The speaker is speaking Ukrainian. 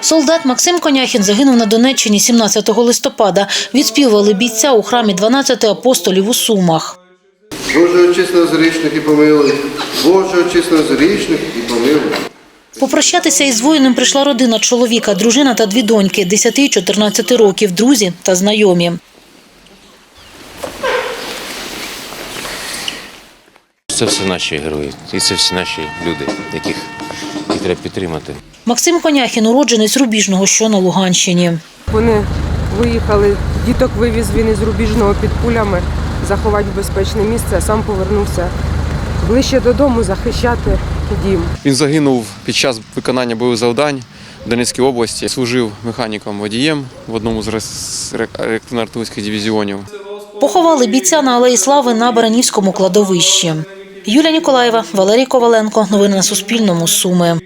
Солдат Максим Коняхін загинув на Донеччині 17 листопада. Відспівували бійця у храмі 12 апостолів у Сумах. Боже, очисти зрічних і помилуй. Боже, очисти зрічних і помилуй. Попрощатися із воїном прийшла родина чоловіка, дружина та дві доньки 10 і 14 років, друзі та знайомі. Це все наші герої, і це всі наші люди, яких, яких треба підтримати. Максим Коняхін уродженець Рубіжного, що на Луганщині. Вони виїхали, діток вивіз він із рубіжного під пулями, заховати в безпечне місце, а сам повернувся ближче додому захищати дім. Він загинув під час виконання бойових завдань в Донецькій області. Служив механіком водієм в одному з реактивно-артилерійських дивізіонів. Поховали бійця на Алеї Слави на Баранівському кладовищі. Юлія Ніколаєва, Валерій Коваленко. Новини на Суспільному. Суми.